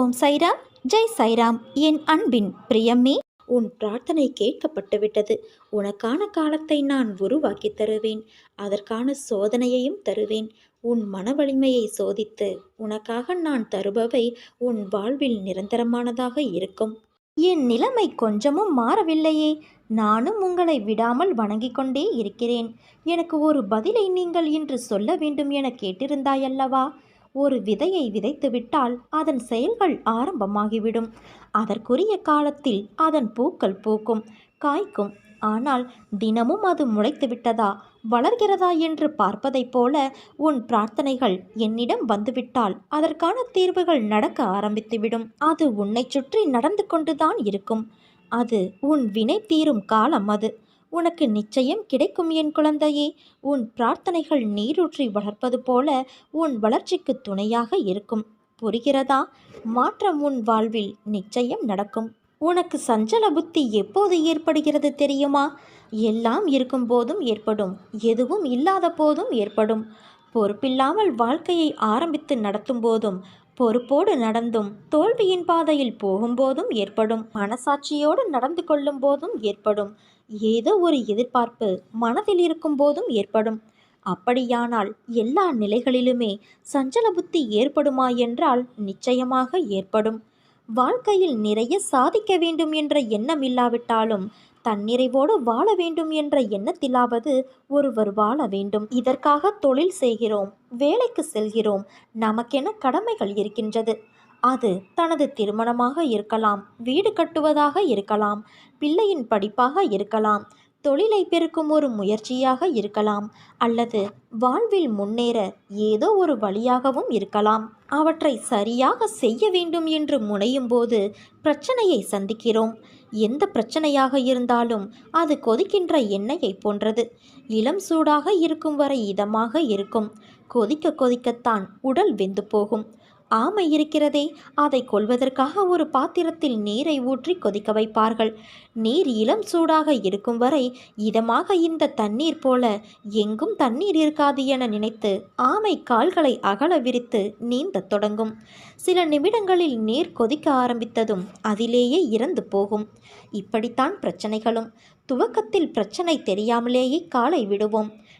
ஓம் சைராம் ஜெய் சைராம். என் அன்பின் பிரியம்மே உன் பிரார்த்தனை கேட்கப்பட்டுவிட்டது உனக்கான காலத்தை நான் உருவாக்கி தருவேன். அதற்கான சோதனையையும் தருவேன். உன் மன வலிமையை சோதித்து உனக்காக நான் தருபவை உன் வாழ்வில் நிரந்தரமானதாக இருக்கும். என் நிலைமை கொஞ்சமும் மாறவில்லையே. நானும் உங்களை விடாமல் வணங்கிக் கொண்டே இருக்கிறேன். எனக்கு ஒரு பதிலை நீங்கள் இன்று சொல்ல வேண்டும் என கேட்டிருந்தாயல்லவா? ஒரு விதையை விதைத்துவிட்டால் அதன் செயல்கள் ஆரம்பமாகிவிடும். அதற்குரிய காலத்தில் அதன் பூக்கள் பூக்கும் காய்க்கும். ஆனால் தினமும் அது முளைத்து விட்டதா வளர்கிறதா என்று பார்ப்பதைப் போல உன் பிரார்த்தனைகள் என்னிடம் வந்துவிட்டால் அதற்கான தீர்வுகள் நடக்க ஆரம்பித்துவிடும். அது உன்னை சுற்றி நடந்து கொண்டுதான் இருக்கும். அது உன் வினை தீரும் காலம் அது. உனக்கு நிச்சயம் கிடைக்கும் என் குழந்தையே. உன் பிரார்த்தனைகள் நீரூற்றி வளர்ப்பது போல உன் வளர்ச்சிக்கு துணையாக இருக்கும். புரிகிறதா? மாற்றம் உன் வாழ்வில் நிச்சயம் நடக்கும். உனக்கு சஞ்சல புத்தி எப்போது ஏற்படுகிறது தெரியுமா? எல்லாம் இருக்கும் போதும் ஏற்படும். எதுவும் இல்லாத போதும் ஏற்படும். பொறுப்பில்லாமல் வாழ்க்கையை ஆரம்பித்து நடத்தும் போதும் பொறுப்போடு நடந்தும் தோல்வியின் பாதையில் போகும்போதும் ஏற்படும். மனசாட்சியோடு நடந்து கொள்ளும் போதும் ஏற்படும். ஏதோ ஒரு எதிர்பார்ப்பு மனதில் இருக்கும் போதும் ஏற்படும். அப்படியானால் எல்லா நிலைகளிலுமே சஞ்சல புத்தி ஏற்படுமா என்றால் நிச்சயமாக ஏற்படும். வாழ்க்கையில் நிறைய சாதிக்க வேண்டும் என்ற எண்ணம் இல்லாவிட்டாலும் தன்னிறைவோடு வாழ வேண்டும் என்ற எண்ணத்திலாவது ஒருவர் வாழ வேண்டும். இதற்காக தொழில் செய்கிறோம் வேலைக்கு செல்கிறோம் நமக்கென கடமைகள் இருக்கின்றது. அது தனது திருமணமாக இருக்கலாம் வீடு கட்டுவதாக இருக்கலாம் பிள்ளையின் படிப்பாக இருக்கலாம் தொழிலை பெருக்கும் ஒரு முயற்சியாக இருக்கலாம் அல்லது வாழ்வில் முன்னேற ஏதோ ஒரு வழியாகவும் இருக்கலாம். அவற்றை சரியாக செய்ய வேண்டும் என்று முனையும் போது பிரச்சனையை சந்திக்கிறோம். எந்த பிரச்சனையாக இருந்தாலும் அது கொதிக்கின்ற எண்ணெயை போன்றது. இளம் சூடாக இருக்கும் வரை இதமாக இருக்கும். கொதிக்க கொதிக்கத்தான் உடல் வெந்து போகும். ஆமை இருக்கிறதே. அதை கொள்வதற்காக ஒரு பாத்திரத்தில் நீரை ஊற்றி கொதிக்க வைப்பார்கள். நீர் இளம் சூடாக இருக்கும் வரை இதமாக இந்த தண்ணீர் போல எங்கும் தண்ணீர் இருக்காது என நினைத்து ஆமை கால்களை அகல விரித்து நீந்தத் தொடங்கும். சில நிமிடங்களில் நீர் கொதிக்க ஆரம்பித்ததும் அதிலேயே இறந்து போகும். இப்படித்தான் பிரச்சனைகளும். துவக்கத்தில் பிரச்சனை தெரியாமலேயே காலை விடுவோம்.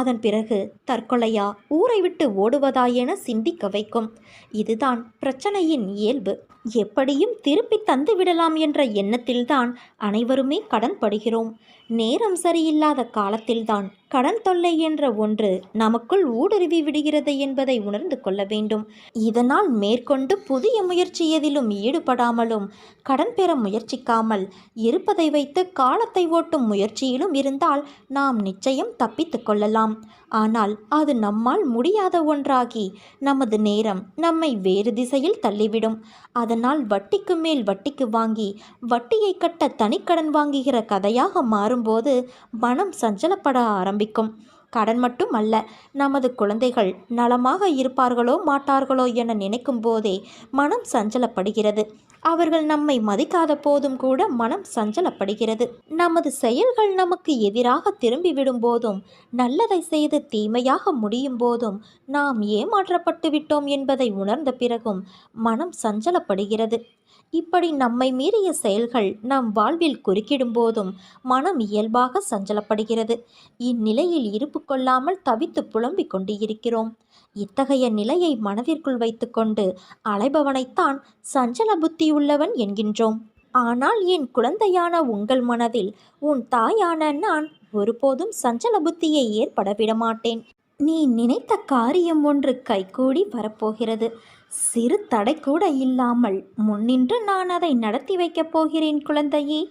அதன் பிறகு தற்கொலையா ஊரை விட்டு ஓடுவதா என சிந்திக்க வைக்கும். இதுதான் பிரச்சனையின் இயல்பு. எப்படியும் திருப்பி தந்து விடலாம் என்ற எண்ணத்தில்தான் அனைவருமே கடன்படுகிறோம். நேரம் சரியில்லாத காலத்தில்தான் கடன் தொல்லை என்ற ஒன்று நமக்குள் ஊடுருவி விடுகிறது என்பதை உணர்ந்து கொள்ள வேண்டும். இதனால் மேற்கொண்டு புதிய முயற்சி எதிலும் ஈடுபடாமலும் கடன் பெற முயற்சிக்காமல் இருப்பதை வைத்து காலத்தை ஓட்டும் முயற்சியிலும் இருந்தால் நாம் நிச்சயம் தப்பித்து கொள்ளலாம். ஆனால் அது நம்மால் முடியாத ஒன்றாகி நமது நேரம் நம்மை வேறு திசையில் தள்ளிவிடும். அதனால் வட்டிக்கு மேல் வட்டிக்கு வாங்கி வட்டியை கட்ட தனிக்கடன் வாங்குகிற கதையாக மாறும்போது மனம் சஞ்சலப்பட ஆரம்பிக்கும் கடன் மட்டும் அல்ல நமது குழந்தைகள் நலமாக இருப்பார்களோ மாட்டார்களோ என நினைக்கும் போதே மனம் சஞ்சலப்படுகிறது. அவர்கள் நம்மை மதிக்காத போதும் கூட மனம் சஞ்சலப்படுகிறது. நமது செயல்கள் நமக்கு எதிராக திரும்பிவிடும் போதும் நல்லதை செய்து தீமையாக முடியும் போதும் நாம் ஏமாற்றப்பட்டு விட்டோம் என்பதை உணர்ந்த பிறகும் மனம் சஞ்சலப்படுகிறது. இப்படி நம்மை மீறிய செயல்கள் நம் வாழ்வில் குறுக்கிடும் போதும் மனம் இயல்பாக சஞ்சலப்படுகிறது. இந்நிலையில் இருப்பு கொள்ளாமல் தவித்து புலம்பிக் கொண்டு இருக்கிறோம் இத்தகைய நிலையை மனதிற்குள் வைத்துக்கொண்டு அலைபவனைத்தான் சஞ்சல புத்தியுள்ளவன் என்கின்றோம். ஆனால் என் குழந்தையான உங்கள் மனதில் உன் தாயான நான் ஒருபோதும் சஞ்சல புத்தியை ஏற்பட விடமாட்டேன். நீ நினைத்த காரியம் ஒன்று கைகூடி வரப்போகிறது. சிறு தடை கூட இல்லாமல் முன்னின்று நான் அதை நடத்தி வைக்கப் போகிறேன் குழந்தையே.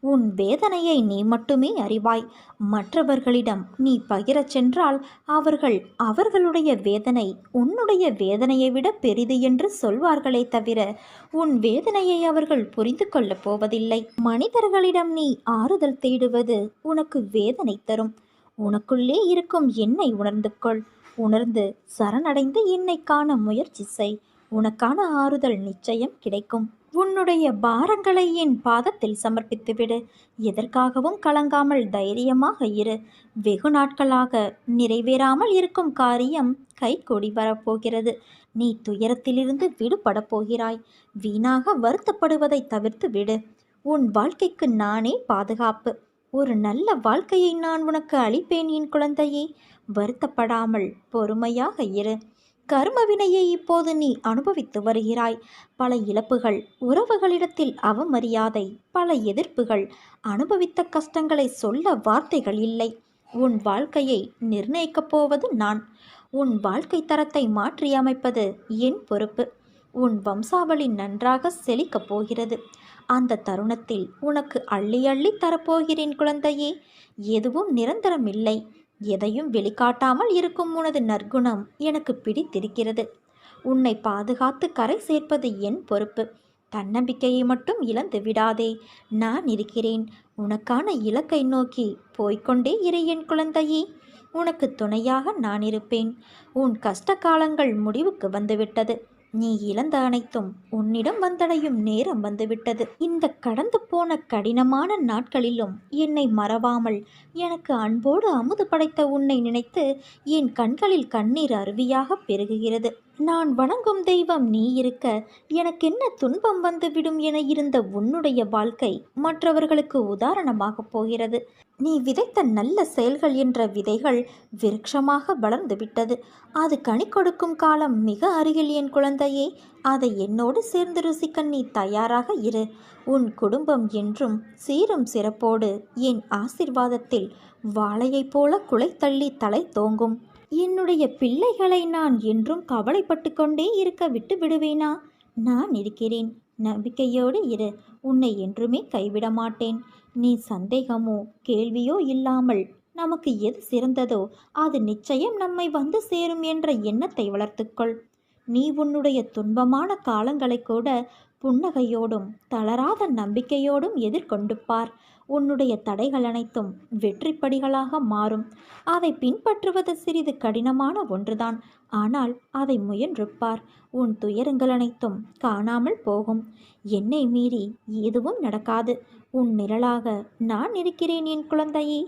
உன் வேதனையை நீ மட்டுமே அறிவாய். மற்றவர்களிடம் நீ பகிரச் சென்றால் அவர்கள் அவர்களுடைய வேதனை உன்னுடைய வேதனையை விட பெரிது என்று சொல்வார்களே தவிர உன் வேதனையை அவர்கள் புரிந்து கொள்ளப் போவதில்லை. மனிதர்களிடம் நீ ஆறுதல் தேடுவது உனக்கு வேதனை தரும். உனக்குள்ளே இருக்கும் என்னை உணர்ந்து கொள். உணர்ந்து சரணடைந்து என்னை காண முயற்சி செய். உனக்கான ஆறுதல் நிச்சயம் கிடைக்கும். உன்னுடைய பாரங்களை என் பாதத்தில் சமர்ப்பித்துவிடு. எதற்காகவும் கலங்காமல் தைரியமாக இரு. வெகு நாட்களாக நிறைவேறாமல் இருக்கும் காரியம் கைகூடி வரப்போகிறது. நீ துயரத்திலிருந்து விடுபடப் போகிறாய். வீணாக வருத்தப்படுவதை தவிர்த்து விடு உன் வாழ்க்கைக்கு நானே பாதுகாப்பு. ஒரு நல்ல வாழ்க்கையை நான் உனக்கு அளிப்பேன் என் குழந்தையே. வருத்தப்படாமல் பொறுமையாக இரு. கர்மவினையை இப்போது நீ அனுபவித்து வருகிறாய். பல இழப்புகள் உறவுகளிடத்தில் அவமரியாதை பல எதிர்ப்புகள் அனுபவித்த கஷ்டங்களை சொல்ல வார்த்தைகள் இல்லை. உன் வாழ்க்கையை நிர்ணயிக்கப் போவது நான். உன் வாழ்க்கை தரத்தை மாற்றியமைப்பது என் பொறுப்பு. உன் வம்சாவளி நன்றாக செழிக்கப் போகிறது. அந்த தருணத்தில் உனக்கு அள்ளி அள்ளி தரப்போகிறேன் குழந்தையே. எதுவும் நிரந்தரமில்லை. எதையும் வெளிக்காட்டாமல் இருக்கும் உனது நற்குணம் எனக்கு பிடித்திருக்கிறது. உன்னை பாதுகாத்து கரை சேர்ப்பது என் பொறுப்பு. தன்னம்பிக்கையை மட்டும் இழந்து விடாதே. நான் இருக்கிறேன். உனக்கான இலக்கை நோக்கி போய்கொண்டே இரு என் குழந்தையே. உனக்கு துணையாக நான் இருப்பேன். உன் கஷ்ட காலங்கள் முடிவுக்கு வந்துவிட்டது. நீ இழந்த அனைத்தும் உன்னிடம் வந்தடையும் நேரம் வந்துவிட்டது. இந்த கடந்து போன கடினமான நாட்களிலும் என்னை மறவாமல் எனக்கு அன்போடு அமுது படைத்த உன்னை நினைத்து என் கண்களில் கண்ணீர் அருவியாக பெருகுகிறது. நான் வணங்கும் தெய்வம் நீ இருக்க எனக்கென்ன துன்பம் வந்துவிடும் என இருந்த உன்னுடைய வாழ்க்கை மற்றவர்களுக்கு உதாரணமாக போகிறது. நீ விதைத்த நல்ல செயல்கள் என்ற விதைகள் விருட்சமாக வளர்ந்து விட்டது. அது கனி கொடுக்கும் காலம் மிக அருகில் என் குழந்தையே அதை என்னோடு சேர்ந்து ருசிக்க நீ தயாராக இரு. உன் குடும்பம் என்றும் சீரும் சிறப்போடு என் ஆசிர்வாதத்தில் வாழையைப் போல குலை தள்ளி தலை தோங்கும். என்னுடைய பிள்ளைகளை நான் என்றும் கவலைப்பட்டு கொண்டே இருக்க விட்டு விடுவேனா? நான் இருக்கிறேன். நம்பிக்கையோடு இரு. உன்னை என்றுமே கைவிட மாட்டேன். நீ சந்தேகமோ கேள்வியோ இல்லாமல் நமக்கு எது சிறந்ததோ அது நிச்சயம் நம்மை வந்து சேரும் என்ற எண்ணத்தை வளர்த்துக்கொள் நீ உன்னுடைய துன்பமான காலங்களை கூட புன்னகையோடும் தளராத நம்பிக்கையோடும் எதிர்கொண்டு பார். உன்னுடைய தடைகள் அனைத்தும் வெற்றிப்படிகளாக மாறும். அதை பின்பற்றுவது சிறிது கடினமான ஒன்றுதான். ஆனால் அதை முயன்றுப்பார். உன் துயரங்கள் அனைத்தும் காணாமல் போகும். என்னை மீறி எதுவும் நடக்காது. உன் நிழலாக நான் இருக்கிறேன் என் குழந்தையே.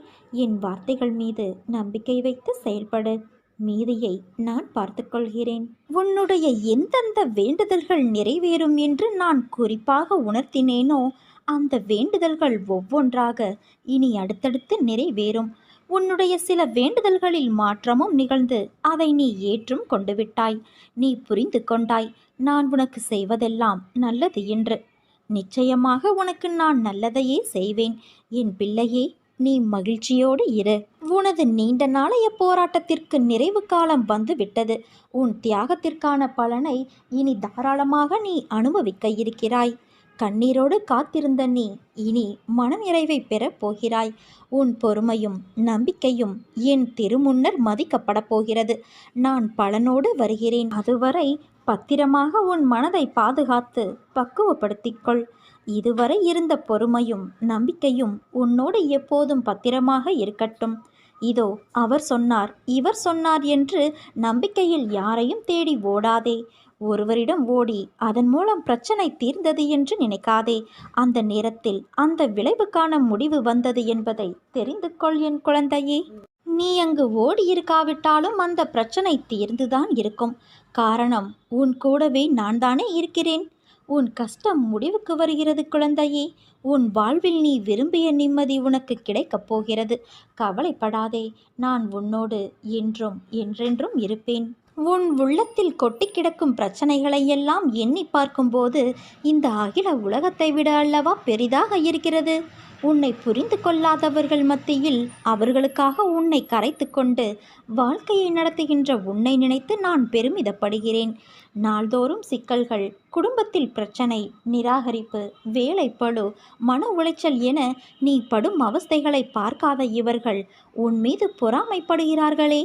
என் வார்த்தைகள் மீது நம்பிக்கை வைத்து செயல்படு. மீதியை நான் பார்த்துக்கொள்கிறேன் உன்னுடைய எந்தெந்த வேண்டுதல்கள் நிறைவேறும் என்று நான் குறிப்பாக உணர்த்தினேனோ அந்த வேண்டுதல்கள் ஒவ்வொன்றாக இனி அடுத்தடுத்து நிறைவேறும். உன்னுடைய சில வேண்டுதல்களில் மாற்றமும் நிகழ்ந்து அதை நீ ஏற்றும் கொண்டு விட்டாய் நீ புரிந்து கொண்டாய் நான் உனக்கு செய்வதெல்லாம் நல்லது என்று. நிச்சயமாக உனக்கு நான் நல்லதையே செய்வேன். என் பிள்ளையே நீ மகிழ்ச்சியோடு இரு. உனது நீண்ட நாளைய போராட்டத்திற்கு நிறைவு காலம் வந்து விட்டது உன் தியாகத்திற்கான பலனை இனி தாராளமாக நீ அனுபவிக்க இருக்கிறாய். கண்ணீரோடு காத்திருந்த நீ இனி மனநிறைவை பெறப் போகிறாய். உன் பொறுமையும் நம்பிக்கையும் என் திருமுன்னர் மதிக்கப்படப் போகிறது. நான் பலனோடு வருகிறேன். அதுவரை பத்திரமாக உன் மனதை பாதுகாத்து பக்குவப்படுத்திக்கொள். இதுவரை இருந்த பொறுமையும் நம்பிக்கையும் உன்னோடு எப்போதும் பத்திரமாக இருக்கட்டும். இதோ அவர் சொன்னார். இவர் சொன்னார் என்று நம்பிக்கையில் யாரையும் தேடி ஓடாதே. ஒருவரிடம் ஓடி அதன் மூலம் பிரச்சனை தீர்ந்தது என்று நினைக்காதே. அந்த நேரத்தில் அந்த விளைவுக்கான முடிவு வந்தது என்பதை தெரிந்து கொள் என் குழந்தையே. நீ அங்கு ஓடி இருக்காவிட்டாலும் அந்த பிரச்சனை தீர்ந்துதான் இருக்கும். காரணம் உன் கூடவே நான் தானே இருக்கிறேன். உன் கஷ்டம் முடிவுக்கு வருகிறது குழந்தையே. உன் வாழ்வில் நீ விரும்பிய நிம்மதி உனக்கு கிடைக்கப் போகிறது. கவலைப்படாதே. நான் உன்னோடு என்றும் என்றென்றும் இருப்பேன். உன் உள்ளத்தில் கொட்டி கிடக்கும் பிரச்சனைகளை எல்லாம் எண்ணி பார்க்கும்போது இந்த அகில உலகத்தை விட அல்லவா பெரிதாக இருக்கிறது? உன்னை புரிந்து கொள்ளாதவர்கள் மத்தியில் அவர்களுக்காக உன்னை கரைத்து கொண்டு வாழ்க்கையை நடத்துகின்ற உன்னை நினைத்து நான் பெருமிதப்படுகிறேன். நாள்தோறும் சிக்கல்கள் குடும்பத்தில் பிரச்சனை நிராகரிப்பு வேலைப்பழு மன உளைச்சல் என நீ படும் அவஸ்தைகளை பார்க்காத இவர்கள் உன் மீது பொறாமைப்படுகிறார்களே.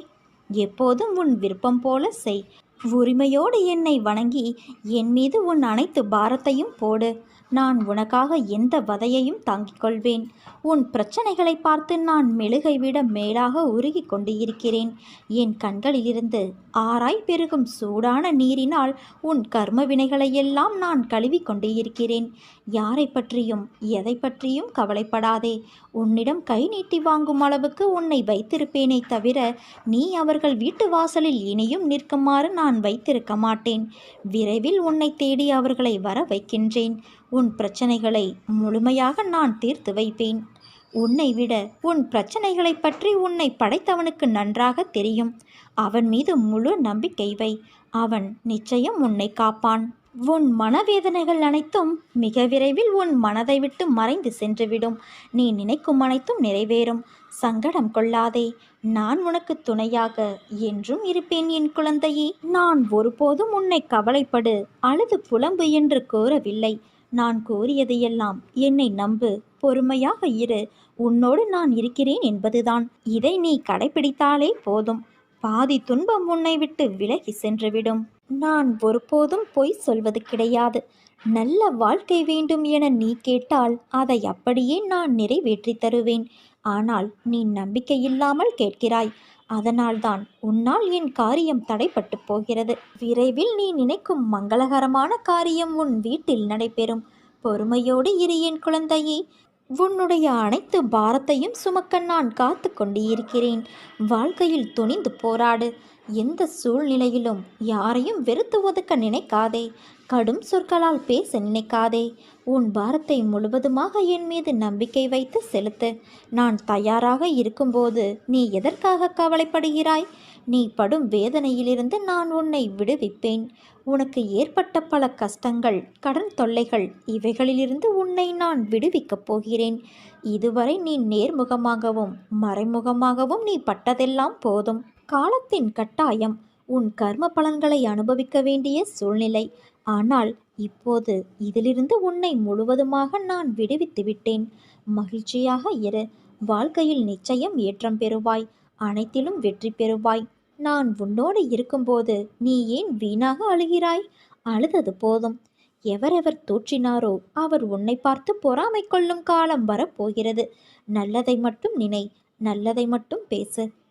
எப்போதும் உன் விருப்பம் போல செய். உரிமையோடு என்னை வணங்கி என் மீது உன் அனைத்து பாரத்தையும் போடு. நான் உனக்காக எந்த வதையையும் தாங்கிக் கொள்வேன். உன் பிரச்சனைகளை பார்த்து நான் மெழுகை விட மேலாக உருகி கொண்டு இருக்கிறேன் என் கண்களிலிருந்து ஆராய் பெருகும் சூடான நீரினால் உன் கர்ம வினைகளையெல்லாம் நான் கழுவி கொண்டு இருக்கிறேன் யாரை பற்றியும் எதை பற்றியும் கவலைப்படாதே. உன்னிடம் கை நீட்டி வாங்கும் அளவுக்கு உன்னை வைத்திருப்பேனே தவிர நீ அவர்கள் வீட்டு வாசலில் இனியும் நிற்குமாறு நான் வைத்திருக்க மாட்டேன். விரைவில் உன்னை தேடி அவர்களை வர வைக்கின்றேன். உன் பிரச்சனைகளை முழுமையாக நான் தீர்த்து வைப்பேன். உன்னை விட உன் பிரச்சனைகளை பற்றி உன்னை படைத்தவனுக்கு நன்றாக தெரியும். அவன் மீது முழு நம்பிக்கை வை. அவன் நிச்சயம் உன்னை காப்பான். உன் மனவேதனைகள் அனைத்தும் மிக விரைவில் உன் மனதை விட்டு மறைந்து சென்றுவிடும். நீ நினைக்கும் அனைத்தும் நிறைவேறும். சங்கடம் கொள்ளாதே. நான் உனக்கு துணையாக என்றும் இருப்பேன் என் குழந்தையே. நான் ஒருபோதும் உன்னை கவலைப்படு. அழுது புலம்பு என்று கூறவில்லை. நான் கூறியதையெல்லாம் என்னை நம்பு. பொறுமையாக இரு. உன்னோடு நான் இருக்கிறேன் என்பதுதான். இதை நீ கடைபிடித்தாலே போதும். பாதி துன்பம் உன்னை விட்டு விலகி சென்றுவிடும். நான் ஒருபோதும் பொய் சொல்வது கிடையாது. நல்ல வாழ்க்கை வேண்டும் என நீ கேட்டால் அதை அப்படியே நான் நிறைவேற்றி தருவேன். ஆனால் நீ நம்பிக்கை இல்லாமல் கேட்கிறாய். அதனால்தான் உன்னால் என் காரியம் தடைப்பட்டு போகிறது. விரைவில் நீ நினைக்கும் மங்களகரமான காரியம் உன் வீட்டில் நடைபெறும். பொறுமையோடு இரு என் குழந்தையே. உன்னுடைய அனைத்து பாரத்தையும் சுமக்க நான் காத்து கொண்டு இருக்கிறேன். வாழ்க்கையில் துணிந்து போராடு. எந்த சூழ்நிலையிலும் யாரையும் வெறுத்து ஒதுக்க நினைக்காதே. கடும் சொற்களால் பேச நினைக்காதே. உன் பாரத்தை முழுவதுமாக என் மீது நம்பிக்கை வைத்து செலுத்து. நான் தயாராக இருக்கும்போது நீ எதற்காக கவலைப்படுகிறாய்? நீ படும் வேதனையிலிருந்து நான் உன்னை விடுவிப்பேன். உனக்கு ஏற்பட்ட பல கஷ்டங்கள் கடன் தொல்லைகள் இவைகளிலிருந்து உன்னை நான் விடுவிக்கப் போகிறேன். இதுவரை நீ நேர்முகமாகவும் மறைமுகமாகவும் நீ பட்டதெல்லாம் போதும். காலத்தின் கட்டாயம் உன் கர்ம பலன்களை அனுபவிக்க வேண்டிய சூழ்நிலை. ஆனால் இப்போது இதிலிருந்து உன்னை முழுவதுமாக நான் விடுவித்து விட்டேன். மகிழ்ச்சியாக இரு. வாழ்க்கையில் நிச்சயம் ஏற்றம் பெறுவாய். அனைத்திலும் வெற்றி பெறுவாய். நான் உன்னோடு இருக்கும்போது நீ ஏன் வீணாக அழுகிறாய்? அழுதது போதும். எவரெவர் தூற்றினாரோ அவர் உன்னை பார்த்து பொறாமை கொள்ளும் காலம் வரப்போகிறது. நல்லதை மட்டும் நினை. நல்லதை மட்டும் பேசு.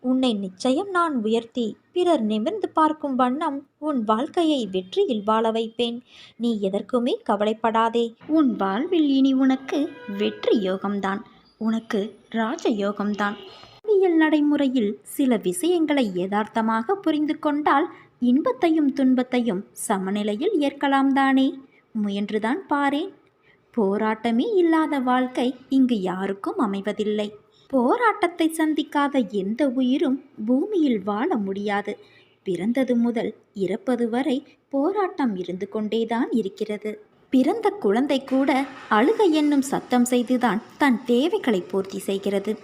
உன்னை நிச்சயம் நான் உயர்த்தி பிறர் நிமிர்ந்து பார்க்கும் வண்ணம் உன் வாழ்க்கையை வெற்றியில் வாழ வைப்பேன். நீ எதற்குமே கவலைப்படாதே. உன் வாழ்வில் இனி உனக்கு வெற்றி யோகம்தான். உனக்கு ராஜ யோகம்தான். அறிவியல் நடைமுறையில் சில விஷயங்களை யதார்த்தமாக புரிந்து கொண்டால் இன்பத்தையும் துன்பத்தையும் சமநிலையில் ஏற்கலாம் தானே. முயன்றுதான் பாரேன். போராட்டமே இல்லாத வாழ்க்கை இங்கு யாருக்கும் அமைவதில்லை. போராட்டத்தை சந்திக்காத எந்த உயிரும் பூமியில் வாழ முடியாது. பிறந்தது முதல் இறப்பது வரை போராட்டம் இருந்து கொண்டேதான் இருக்கிறது. பிறந்த குழந்தை கூட அழுகை என்னும் சத்தம் செய்துதான் தன் தேவைகளை பூர்த்தி செய்கிறது.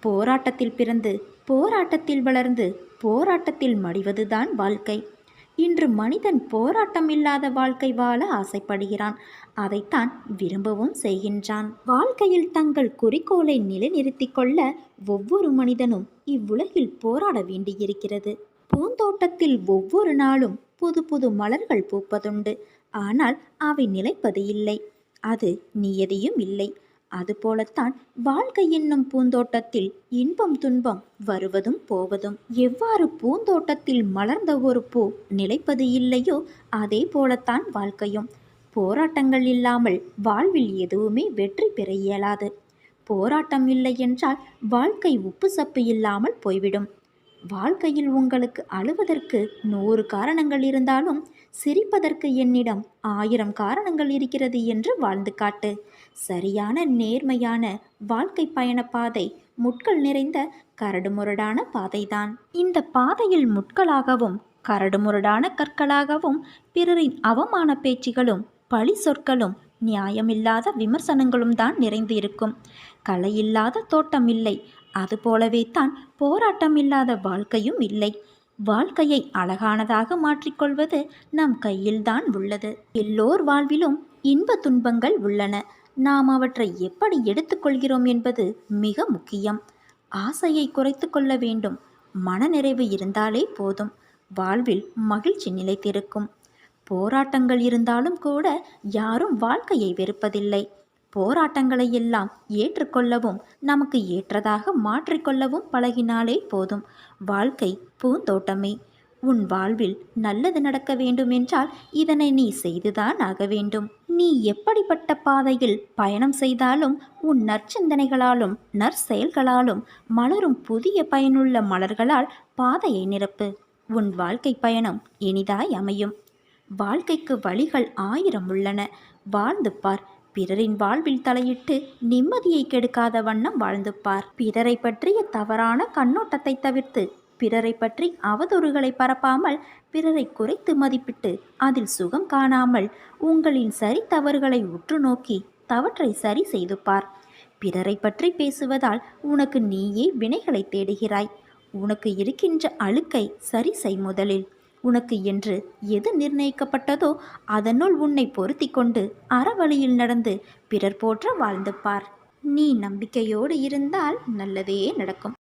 போராட்டத்தில் பிறந்து போராட்டத்தில் வளர்ந்து போராட்டத்தில் மடிவதுதான் வாழ்க்கை. இன்று மனிதன் போராட்டம் இல்லாத வாழ்க்கை வாழ ஆசைப்படுகிறான். அதைத்தான் விரும்பவும் செய்கின்றான். வாழ்க்கையில் தங்கள் குறிக்கோளை நிலைநிறுத்திக் கொள்ள ஒவ்வொரு மனிதனும் இவ்வுலகில் போராட வேண்டியிருக்கிறது. பூந்தோட்டத்தில் ஒவ்வொரு நாளும் புது புது மலர்கள் பூப்பதுண்டு. ஆனால் அவை நிலைப்பது இல்லை. அது நியதியும் இல்லை. அதுபோலத்தான் வாழ்க்கை என்னும் பூந்தோட்டத்தில் இன்பம் துன்பம் வருவதும் போவதும். எவ்வாறு பூந்தோட்டத்தில் மலர்ந்த ஒரு பூ நிலைப்பது இல்லையோ அதே போலத்தான் வாழ்க்கையும். போராட்டங்கள் இல்லாமல் வாழ்வில் எதுவுமே வெற்றி பெற இயலாது. போராட்டம் இல்லை என்றால் வாழ்க்கை உப்பு சப்பு இல்லாமல் போய்விடும். வாழ்க்கையில் உங்களுக்கு அழுவதற்கு நூறு காரணங்கள் இருந்தாலும் சிரிப்பதற்கு என்னிடம் ஆயிரம் காரணங்கள் இருக்கிறது என்று வாழ்ந்து காட்டு. சரியான நேர்மையான வாழ்க்கை பயண பாதை முட்கள் நிறைந்த கரடுமுரடான பாதைதான். இந்த பாதையில் முட்களாகவும் கரடுமுரடான கற்களாகவும் பிறரின் அவமான பேச்சுகளும் பழி சொற்களும் நியாயமில்லாத விமர்சனங்களும் தான் நிறைந்து இருக்கும். கலையில்லாத தோட்டம் இல்லை அதுபோலவே தான் போராட்டம் இல்லாத வாழ்க்கையும் இல்லை. வாழ்க்கையை அழகானதாக மாற்றிக்கொள்வது நம் கையில்தான் உள்ளது. எல்லோர் வாழ்விலும் இன்ப துன்பங்கள் உள்ளன. நாம் அவற்றை எப்படி எடுத்துக்கொள்கிறோம் என்பது மிக முக்கியம். ஆசையை குறைத்து கொள்ள வேண்டும். மனநிறைவு இருந்தாலே போதும். வாழ்வில் மகிழ்ச்சி நிலைத்திருக்கும். போராட்டங்கள் இருந்தாலும் கூட யாரும் வாழ்க்கையை வெறுப்பதில்லை. போராட்டங்களை எல்லாம் ஏற்றுக்கொள்ளவும் நமக்கு ஏற்றதாக மாற்றிக்கொள்ளவும் பழகினாலே போதும். வாழ்க்கை பூந்தோட்டமே. உன் வாழ்வில் நல்லது நடக்க வேண்டுமென்றால் இதனை நீ செய்துதான் ஆக வேண்டும். நீ எப்படிப்பட்ட பாதையில் பயணம் செய்தாலும் உன் நற்சிந்தனைகளாலும் நற்செயல்களாலும் மலரும் புதிய பயனுள்ள மலர்களால் பாதையை நிரப்பு. உன் வாழ்க்கை பயணம் இனிதாய் அமையும். வாழ்க்கைக்கு வழிகள் ஆயிரம் உள்ளன. வாழ்ந்து பார். பிறரின் வாழ்வில் தலையிட்டு நிம்மதியை கெடுக்காத வண்ணம் வாழ்ந்து பார். பிறரை பற்றிய தவறான கண்ணோட்டத்தை தவிர்த்து பிறரை பற்றி அவதூறுகளை பரப்பாமல் பிறரை குறைத்து மதிப்பிட்டு அதில் சுகம் காணாமல் உங்களின் சரி தவறுகளை உற்று நோக்கி தவற்றை சரி செய்து பார். பிறரை பற்றி பேசுவதால் உனக்கு நீயே வினைகளை தேடுகிறாய். உனக்கு இருக்கின்ற அழுக்கை சரி செய் முதலில். உனக்கு என்று எது நிர்ணயிக்கப்பட்டதோ அதனுள் உன்னை பொருத்தி கொண்டு அறவழியில் நடந்து பிறர் போற்ற வாழ்ந்து பார். நீ நம்பிக்கையோடு இருந்தால் நல்லதே நடக்கும்.